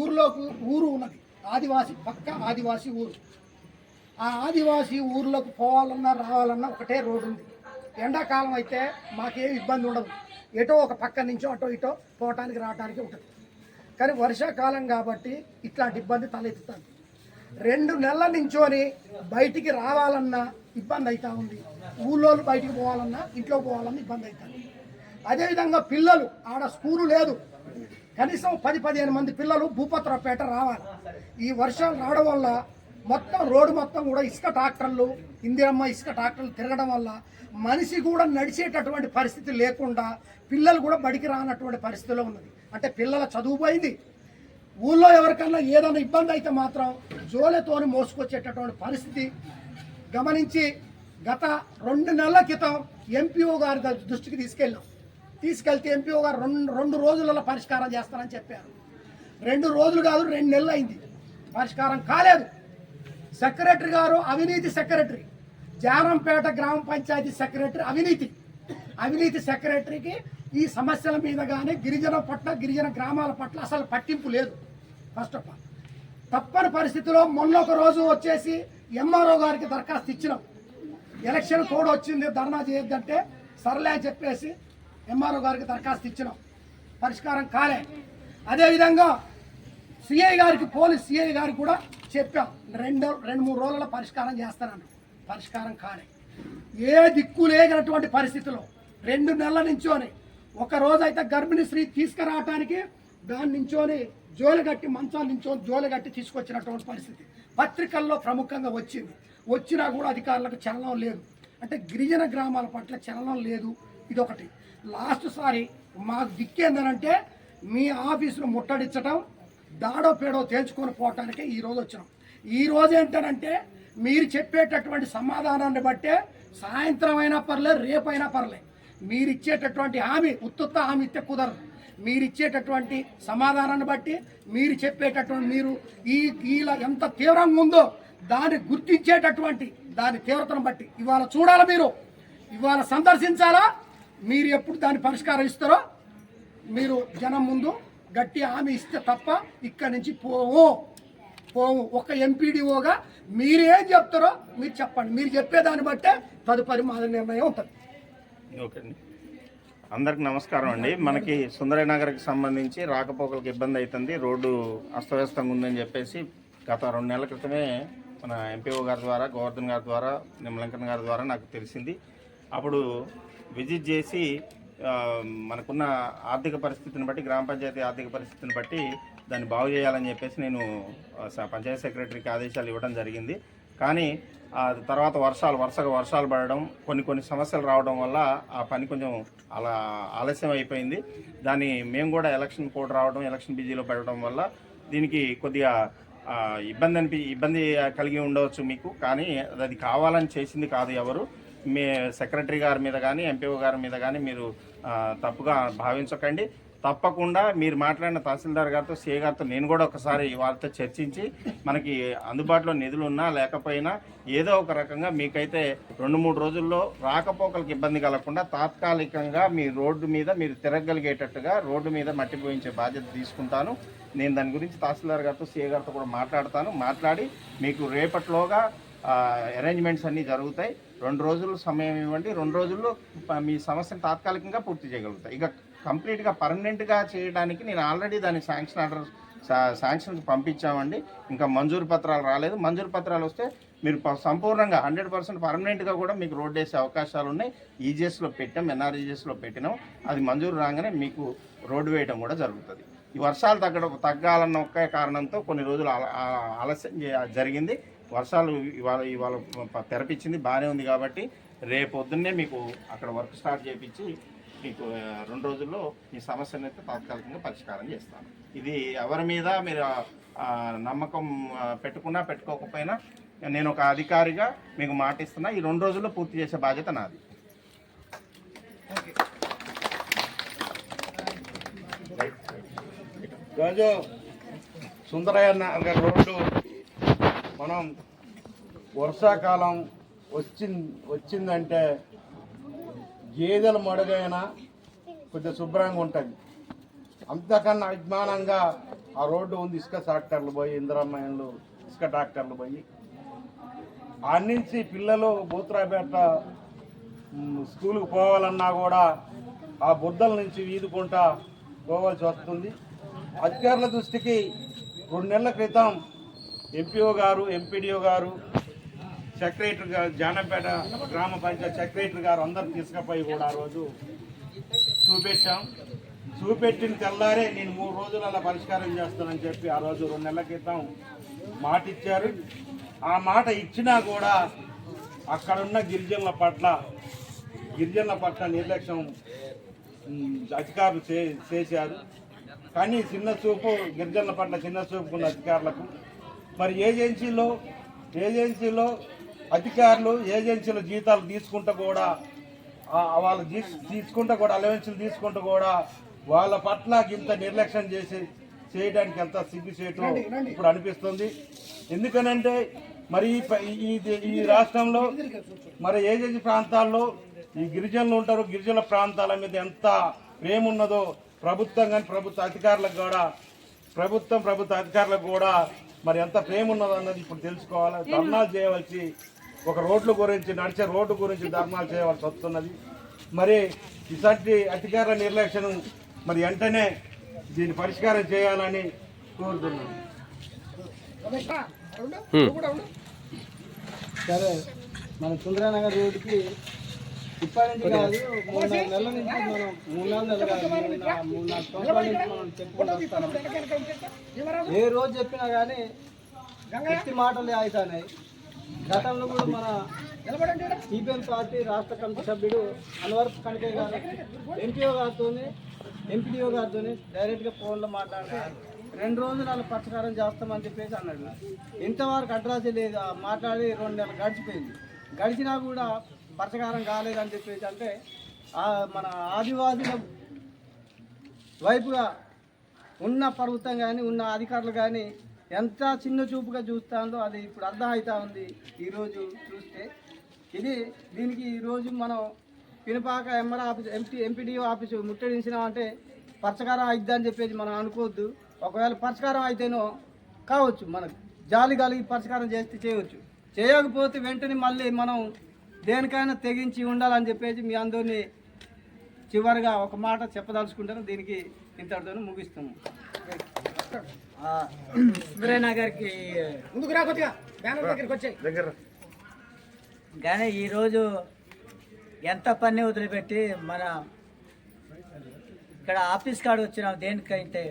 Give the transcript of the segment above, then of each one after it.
ఊర్లోకి ఊరు ఉన్నది. ఆదివాసి పక్క ఆదివాసి ఊరు. ఆ ఆదివాసి ఊర్లోకి పోవాలన్నా రావాలన్నా ఒకటే రోడ్డు ఉంది. ఎండాకాలం అయితే మాకేం ఇబ్బంది ఉండదు. ఎటో ఒక పక్క నుంచో అటో ఇటో పోవటానికి రావటానికి ఉంటుంది. కానీ వర్షాకాలం కాబట్టి ఇట్లాంటి ఇబ్బంది తలెత్తుతుంది. రెండు నెలల నుంచోని బయటికి రావాలన్నా ఇబ్బంది అవుతూ ఉంది. ఊళ్ళో బయటికి పోవాలన్నా ఇంట్లో పోవాలన్నా ఇబ్బంది అవుతుంది అదేవిధంగా పిల్లలు ఆడ స్కూలు లేదు. కనీసం పది పదిహేను మంది పిల్లలు భూపత్రపేట రావాలి. ఈ వర్షాలు రావడం వల్ల మొత్తం రోడ్డు మొత్తం కూడా ఇసుక ట్రాక్టర్లు ఇందిరమ్మ ఇసుక ట్రాక్టర్లు తిరగడం వల్ల మనిషి కూడా నడిచేటటువంటి పరిస్థితి లేకుండా పిల్లలు కూడా బడికి రానటువంటి పరిస్థితిలో ఉన్నది. అంటే పిల్లల చదువు పోయింది. ఊళ్ళో ఎవరికన్నా ఏదైనా ఇబ్బంది అయితే మాత్రం జోలెతోని మోసుకొచ్చేటటువంటి పరిస్థితి. గమనించి గత రెండు నెలల క్రితం ఎంపీఓ గారి దృష్టికి తీసుకెళ్ళాం. తీసుకెళ్తే ఎంపీ గారు రెండు రెండు రోజులలో పరిష్కారం చేస్తారని చెప్పారు. రెండు రోజులు కాదు రెండు నెలలు అయింది. పరిష్కారం కాలేదు. సెక్రటరీ గారు అవినీతి సెక్రటరీ. జారంపేట గ్రామ పంచాయతీ సెక్రటరీ అవినీతి. అవినీతి సెక్రటరీకి ఈ సమస్యల మీద కానీ గిరిజన పట్ల గిరిజన గ్రామాల పట్ల అసలు పట్టింపు లేదు. ఫస్ట్ ఆఫ్ ఆల్ తప్పని పరిస్థితిలో మొన్న ఒక రోజు వచ్చేసి ఎంఆర్ఓ గారికి దరఖాస్తు ఇచ్చినాం. ఎలక్షన్ కోడ్ వచ్చింది ధర్నా చేయొద్దంటే సర్లే అని చెప్పేసి ఎంఆర్ఓ గారికి దరఖాస్తు ఇచ్చినాం. పరిష్కారం కాలే. అదేవిధంగా సిఐ గారికి పోలీస్ సిఐ గారికి కూడా చెప్పాం. రెండు రెండు మూడు రోజుల పరిష్కారం చేస్తానని పరిష్కారం కాలే. ఏ దిక్కు లేనటువంటి పరిస్థితిలో రెండు నెలల నుంచోని ఒక రోజైతే గర్భిణీ స్త్రీ తీసుకురావటానికి దాని నుంచోని జోలి కట్టి మంచాల నుంచో జోలి కట్టి తీసుకొచ్చినటువంటి పరిస్థితి పత్రికల్లో ప్రముఖంగా వచ్చింది. వచ్చినా కూడా అధికారులకు చలనం లేదు. అంటే గిరిజన గ్రామాల పట్ల చలనం లేదు. ఇదొకటి. లాస్ట్ సారి మాకు దిక్కేందనంటే మీ ఆఫీసును ముట్టడించడం దాడో పేడో తేల్చుకొని పోవటానికే ఈరోజు వచ్చినాం. ఈరోజు ఏంటనంటే మీరు చెప్పేటటువంటి సమాధానాన్ని బట్టే సాయంత్రం అయినా పర్లేదు రేపైనా పర్లేదు. మీరు ఇచ్చేటటువంటి హామీ ఉత్తుత్త హామీ ఇస్తే కుదరదు. మీరు ఇచ్చేటటువంటి సమాధానాన్ని బట్టి మీరు చెప్పేటటువంటి మీరు ఈ ఇలా ఎంత తీవ్రంగా ఉందో దాన్ని గుర్తించేటటువంటి దాని తీవ్రతను బట్టి ఇవాళ చూడాలి మీరు? ఇవాళ సందర్శించాలా? మీరు ఎప్పుడు దాన్ని పరిష్కారం ఇస్తారో మీరు జనం ముందు గట్టి హామీ ఇస్తే తప్ప ఇక్కడి నుంచి పోవు. పోవు. ఒక ఎంపీడీఓగా మీరు ఏం చెప్తారో మీరు చెప్పండి. మీరు చెప్పేదాన్ని బట్టే తదుపరి మా నిర్ణయం ఉంటుంది. ఓకే అండి. అందరికి నమస్కారం అండి. మనకి సుందరనగర్కి నగర్కి సంబంధించి రాకపోకలకు ఇబ్బంది అవుతుంది. రోడ్డు అస్తవ్యస్తంగా ఉందని చెప్పేసి గత రెండు నెలల క్రితమే మన ఎంపీఓ గారి ద్వారా గోవర్ధన్ గారి ద్వారా నిమ్మలంకన్ గారి ద్వారా నాకు తెలిసింది. అప్పుడు విజిట్ చేసి మనకున్న ఆర్థిక పరిస్థితిని బట్టి గ్రామ పంచాయతీ ఆర్థిక పరిస్థితిని బట్టి దాన్ని బాగు చేయాలని చెప్పేసి నేను స- పంచాయతీ సెక్రటరీకి ఆదేశాలు ఇవ్వడం జరిగింది. కానీ ఆ తర్వాత వర్షాలు వరుసగా వర్షాలు పడడం కొన్ని కొన్ని సమస్యలు రావడం వల్ల ఆ పని కొంచెం అలా ఆలస్యం అయిపోయింది. దాన్ని మేము కూడా ఎలక్షన్ కోడ్ రావడం ఎలక్షన్ బిజీలో పడడం వల్ల దీనికి కొద్దిగా ఇబ్బంది అనిపి ఇబ్బంది కలిగి ఉండవచ్చు మీకు. కానీ అది కావాలని చేసింది కాదు ఎవరు. మీ సెక్రటరీ గారి మీద కానీ ఎంపీఓ గారి మీద కానీ మీరు తప్పుగా భావించకండి. తప్పకుండా మీరు మాట్లాడిన తహసీల్దార్ గారితో సిఏ గారితో నేను కూడా ఒకసారి వారితో చర్చించి మనకి అందుబాటులో నిధులు ఉన్నా లేకపోయినా ఏదో ఒక రకంగా మీకైతే రెండు మూడు రోజుల్లో రాకపోకలకు ఇబ్బంది కలగకుండా తాత్కాలికంగా మీ రోడ్డు మీద మీరు తిరగగలిగేటట్టుగా రోడ్డు మీద మట్టి పోయించే బాధ్యత తీసుకుంటాను. నేను దాని గురించి తహసీల్దార్ గారితో సిఏ గారితో కూడా మాట్లాడతాను. మాట్లాడి మీకు రేపట్లోగా అరేంజ్మెంట్స్ అన్నీ జరుగుతాయి. రెండు రోజులు సమయం ఇవ్వండి రెండు రోజుల్లో మీ సమస్యను తాత్కాలికంగా పూర్తి చేయగలుగుతాయి ఇక కంప్లీట్గా పర్మనెంట్గా చేయడానికి నేను ఆల్రెడీ దాని శాంక్షన్ ఆర్డర్ శాంక్షన్కి పంపించామండి. ఇంకా మంజూరు పత్రాలు రాలేదు. మంజూరు పత్రాలు వస్తే మీరు సంపూర్ణంగా హండ్రెడ్ పర్సెంట్ పర్మనెంట్గా కూడా మీకు రోడ్ వేసే అవకాశాలు ఉన్నాయి. ఈజీఎస్లో పెట్టాం ఎన్ఆర్ఈజీఎస్లో పెట్టినాం. అది మంజూరు రాగానే మీకు రోడ్డు వేయడం కూడా జరుగుతుంది. ఈ వర్షాలు తగ్గడం తగ్గాలన్న ఒక్కే కారణంతో కొన్ని రోజులు ఆల- ఆలస్యం జరిగింది. వర్షాలు ఇవాళ ఇవాళ తెరపించింది బాగానే ఉంది కాబట్టి రేపు పొద్దున్నే మీకు అక్కడ వర్క్ స్టార్ట్ చేయించి మీకు రెండు రోజుల్లో ఈ సమస్యను అయితే తాత్కాలికంగా పరిష్కారం చేస్తాను. ఇది ఎవరి మీద మీరు నమ్మకం పెట్టుకున్నా పెట్టుకోకపోయినా నేను ఒక అధికారిగా మీకు మాటిస్తున్నా. ఈ రెండు రోజుల్లో పూర్తి చేసే బాధ్యత నాది. రాజు సుందరయ్య రోడ్డు మనం వర్షాకాలం వచ్చింది వచ్చిందంటే గేదెల మడుగైనా కొద్దిగా శుభ్రంగా ఉంటుంది. అంతకన్నా అభిమానంగా ఆ రోడ్డు ఉంది ఇసుక ట్రాక్టర్లు పోయి ఇందిరామాయన్లు ఇసుక ట్రాక్టర్లు పోయి. ఆ నుంచి పిల్లలు బూత్రాపేట స్కూల్కి పోవాలన్నా కూడా ఆ బుద్ధల నుంచి వీధుకుంటా పోవాల్సి వస్తుంది. అధికారుల దృష్టికి రెండు నెలల క్రితం ఎంపీఓ గారు ఎంపీడీఓ గారు సెక్రటరీ గారు జానపేట గ్రామ పంచాయత్ సెక్రటరీ గారు అందరు తీసుకుపోయి కూడా ఆ రోజు చూపెట్టాం. చూపెట్టిన తెల్లారే నేను మూడు రోజులు అలా పరిష్కారం చేస్తానని చెప్పి ఆ రోజు రెండు నెలల క్రితం మాట ఇచ్చారు. ఆ మాట ఇచ్చినా కూడా అక్కడున్న గిరిజనుల పట్ల గిరిజనుల పట్ల నిర్లక్ష్యం అధికారులు చే చేశారు. కానీ చిన్న చూపు గిరిజనుల పట్ల చిన్న చూపు ఉన్న అధికారులకు. మరి ఏజెన్సీలో ఏజెన్సీలో అధికారులు ఏజెన్సీల జీతాలు తీసుకుంటూ కూడా వాళ్ళు తీస్- తీసుకుంటూ కూడా అలవెన్సులు తీసుకుంటూ కూడా వాళ్ళ పట్ల ఇంత నిర్లక్ష్యం చేసి చేయడానికి ఎంత సిగ్గుచేటు ఇప్పుడు అనిపిస్తుంది. ఎందుకనంటే మరి ఈ రాష్ట్రంలో మరి ఏజెన్సీ ప్రాంతాల్లో ఈ గిరిజనులు ఉంటారు. గిరిజన ప్రాంతాల మీద ఎంత ప్రేమ ఉన్నదో ప్రభుత్వం కానీ ప్రభుత్వ అధికారులకు కూడా ప్రభుత్వం ప్రభుత్వ అధికారులకు కూడా మరి ఎంత ప్రేమ ఉన్నదో అన్నది ఇప్పుడు తెలుసుకోవాలి. ధర్నాలు చేయవలసి ఒక రోడ్ల గురించి నడిచే రోడ్డు గురించి ధర్నాలు చేయవలసి వస్తున్నది. మరి ఇలాంటి అధికార నిర్లక్ష్యం మరి వెంటనే దీన్ని పరిష్కారం చేయాలని కోరుతున్నాను. సరే మన సుందరనగర్ రోడ్డుకి ఇప్పటి నుంచి కాదు మూడు నాలుగు నెలల నుంచి మనం మూడు నాలుగు నెలలు కాదు మూడు నా- మూడు నాలుగు సంవత్సరాల నుంచి మనం చెప్పుకుంటూ ఏ రోజు చెప్పినా కానీ వ్యక్తి మాటలే అవుతున్నాయి గతంలో కూడా మన. సిపిఎం పార్టీ రాష్ట్ర కమిటీ సభ్యుడు అన్వర్ కణకే గారు ఎంపీఓ గారితో ఎంపీడీఓ గారితో డైరెక్ట్గా ఫోన్లో మాట్లాడితే రెండు రోజులు వాళ్ళు పరిష్కారం చేస్తామని చెప్పేసి అన్నాడు. ఇంతవరకు అడ్రస్ లేదు మాట్లాడి రెండు నెలలు గడిచిపోయింది. గడిచినా కూడా పరిష్కారం కాలేదని చెప్పేసి అంటే మన ఆదివాసీల వైపుగా ఉన్న ప్రభుత్వం కానీ ఉన్న అధికారులు కానీ ఎంత చిన్న చూపుగా చూస్తాందో అది ఇప్పుడు అర్థం అవుతా ఉంది ఈరోజు చూస్తే. ఇది దీనికి ఈరోజు మనం Pinapaka MR office MP MPDO office ముట్టడించినామంటే పరిష్కారం అయిద్దని చెప్పేసి మనం అనుకోవద్దు. ఒకవేళ పరిష్కారం అయితేనో కావచ్చు మనకు జాలి గాలి పరిష్కారం చేస్తే చేయవచ్చు. చేయకపోతే వెంటనే మళ్ళీ మనం దేనికైనా తెగించి ఉండాలని చెప్పేసి మీ అందరినీ చివరిగా ఒక మాట చెప్పదలుచుకుంటాను. దీనికి ఇంతటితో ముగిస్తాము. కానీ ఈరోజు ఎంత పని వదిలిపెట్టి మన ఇక్కడ ఆఫీస్ కాడ వచ్చినాం. దేనికైతే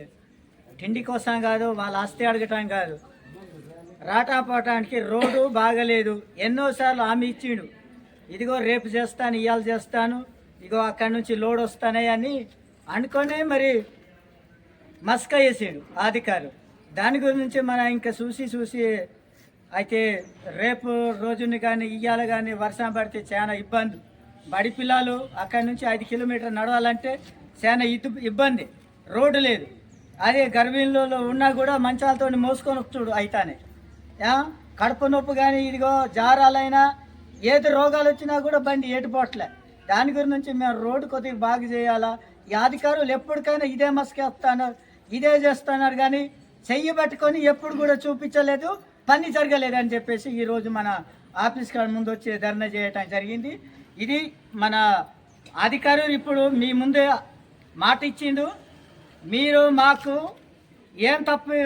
తిండి కోసం కాదు వాళ్ళ ఆస్తి అడగటం కాదు. రాటాపోవటానికి రోడ్డు బాగలేదు. ఎన్నోసార్లు హామీ ఇచ్చిండు. ఇదిగో రేపు చేస్తాను ఇవాళ చేస్తాను ఇగో అక్కడి నుంచి లోడ్ వస్తానే అని అనుకొని మరి మస్క వేసాడు అధికారు దాని గురించి మనం ఇంకా చూసి చూసి అయితే రేపు రోజుని కానీ ఇయ్యాల కానీ వర్షం పడితే చాలా ఇబ్బంది. బడి పిల్లలు అక్కడి నుంచి ఐదు కిలోమీటర్ నడవాలంటే చాలా ఇటు ఇబ్బంది. రోడ్డు లేదు. అదే గర్భిణీలో ఉన్నా కూడా మంచాలతో మోసుకొని వచ్చుడు అయితేనే. కడుపు నొప్పి కానీ ఇదిగో జారాలైనా ఏది రోగాలు వచ్చినా కూడా బండి ఏటుపోట్లే. దాని గురించి మేము రోడ్డు కొద్దిగా బాగు చేయాలా? ఈ అధికారులు ఎప్పటికైనా ఇదే మస్కేస్తాను ఇదే చేస్తున్నారు కానీ చెయ్యి పట్టుకొని ఎప్పుడు కూడా చూపించలేదు పని జరగలేదని చెప్పేసి ఈరోజు మన ఆఫీస్ కాడ ముందు వచ్చి ధర్నా చేయటం జరిగింది. ఇది మన అధికారులు ఇప్పుడు మీ ముందే మాట ఇచ్చిండు. మీరు మాకు ఏం తప్పు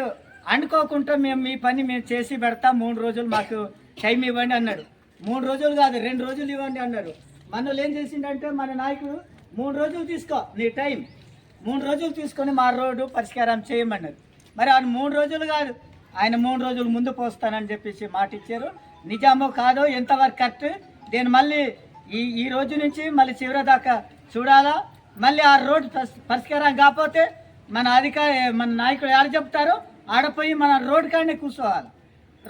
అనుకోకుండా మేము మీ పని మేము చేసి పెడతాం. మూడు రోజులు మాకు టైం ఇవ్వండి అన్నాడు. మూడు రోజులు కాదు రెండు రోజులు ఇవ్వండి అన్నారు. మనల్ని ఏం చేసిండంటే మన నాయకుడు మూడు రోజులు తీసుకో నీ టైం. మూడు రోజులు తీసుకొని మా రోడ్డు పరిష్కారం చేయమన్నారు. మరి ఆయన మూడు రోజులు కాదు ఆయన మూడు రోజులు ముందు పోస్తానని చెప్పేసి మాట ఇచ్చారు. నిజామో కాదో ఎంతవరకు కరెక్ట్ నేను మళ్ళీ ఈ ఈ రోజు నుంచి మళ్ళీ చివరి దాకా చూడాలా? మళ్ళీ ఆ రోడ్డు పరిష్కారం కాకపోతే మన అధికారి మన నాయకుడు ఎవరు చెప్తారో? ఆడపోయి మన రోడ్ కాడనే కూర్చోవాలి.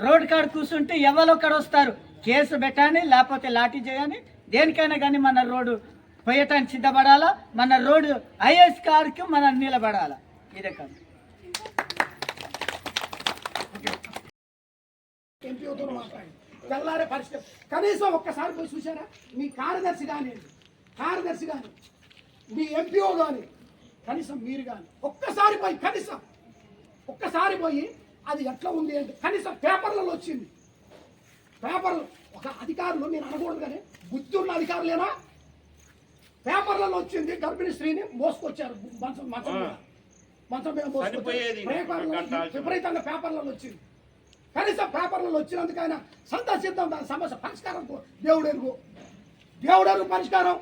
రోడ్ కాడ కూర్చుంటే ఎవరు వస్తారు. కేసు పెట్టాలి లేకపోతే లాఠీ చేయని దేనికైనా కానీ మన రోడ్డు పోయటానికి సిద్ధపడాలా? మన రోడ్డు ఐఎస్ కార్కి మనం నిలబడాలా? ఇదే కాదు. ఎంపీఓతో మాట్లాడండి తెల్లారే పరిస్థితి. కనీసం ఒక్కసారి పోయి చూసారా మీ కార్యదర్శి కానీ కార్యదర్శి కానీ మీ ఎంపీఓ కానీ కనీసం మీరు కానీ ఒక్కసారి పోయి కనీసం ఒక్కసారి పోయి అది ఎట్లా ఉంది అంటే కనీసం పేపర్లలో వచ్చింది. పేపర్లు ఒక అధికారులు నేను అనకూడదు కానీ బుద్ధి ఉన్న అధికారులేనా? పేపర్లలో వచ్చింది గర్భిణీ స్త్రీని మోసుకొచ్చారు మంచం మంచం మీద. మంచం మీద మోసుకొచ్చారు. పేపర్లలో. విపరీతంగా పేపర్లలో వచ్చింది. కనీసం పేపర్లలో వచ్చినందుకైనా సంతోషిద్దాం దాని సమస్య పరిష్కారం దేవుడు ఎరుగు. దేవుడు ఎరుగు పరిష్కారం.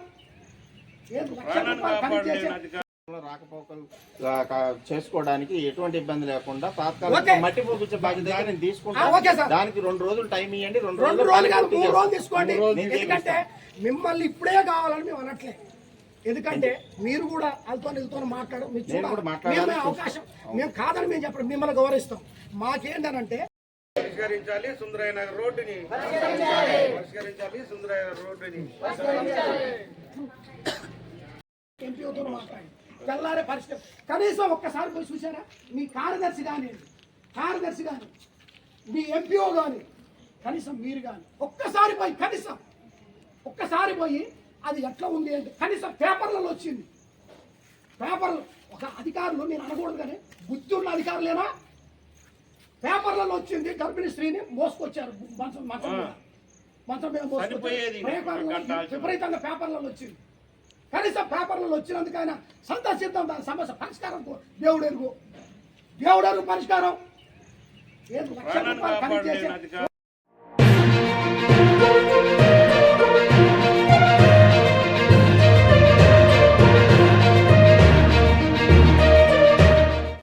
లక్ష రూపాయలు ఖరీదు చేసే రాకపోకలు చేసుకోవడానికి ఎటువంటి ఇబ్బంది లేకుండా. తాత్కాలిక మట్టి పోపించే బాధ్యత నేను తీసుకుంటాను సార్. దానికి రెండు రోజులు టైం ఇవ్వండి రెండు రెండు రోజులు కాదు మూడు తీసుకోండి. ఎందుకంటే. మిమ్మల్ని ఇప్పుడే కావాలని మేము అనట్లే ఎందుకంటే మీరు కూడా వాళ్ళతో వీళ్ళతో మాట్లాడు మీరు నేను కూడా చూడాలి. మాట్లాడాలి. మేము అవకాశం. మేము కాదని మేము చెప్పడం మిమ్మల్ని గౌరవిస్తాం. మాకేంటనంటే పరిష్కరించాలి సుందరయ్య నగర్ రోడ్డుని. పరిష్కరించాలి సుందరయ్య నగర్ రోడ్డుని. ఎంపీతో మాట్లాడి తెల్లారే పరిస్థితి. కనీసం ఒక్కసారి పోయి చూసారా మీ కార్యదర్శి కానీ కార్యదర్శి కానీ మీ ఎంపీఓ కానీ కనీసం మీరు కానీ ఒక్కసారి పోయి కనీసం ఒక్కసారి పోయి అది ఎట్లా ఉంది అంటే కనీసం పేపర్లలో వచ్చింది. పేపర్లు ఒక అధికారులు నేను అనకూడదు కానీ బుద్ధి ఉన్న అధికారులేనా? పేపర్లలో వచ్చింది గర్భిణీ స్త్రీని మోసుకొచ్చారు. మంచం మంచం మంచం మీద మోసుకొచ్చారు. విపరీతంగా పేపర్లలో వచ్చింది. కనీసం పేపర్లలో వచ్చినందుకైనా సంతోషిద్దాం. దాని సమస్య పరిష్కారం దేవుడు ఎరుగు. దేవుడు ఎరుగు పరిష్కారం. లక్ష రూపాయలు ఖరీదు చేసే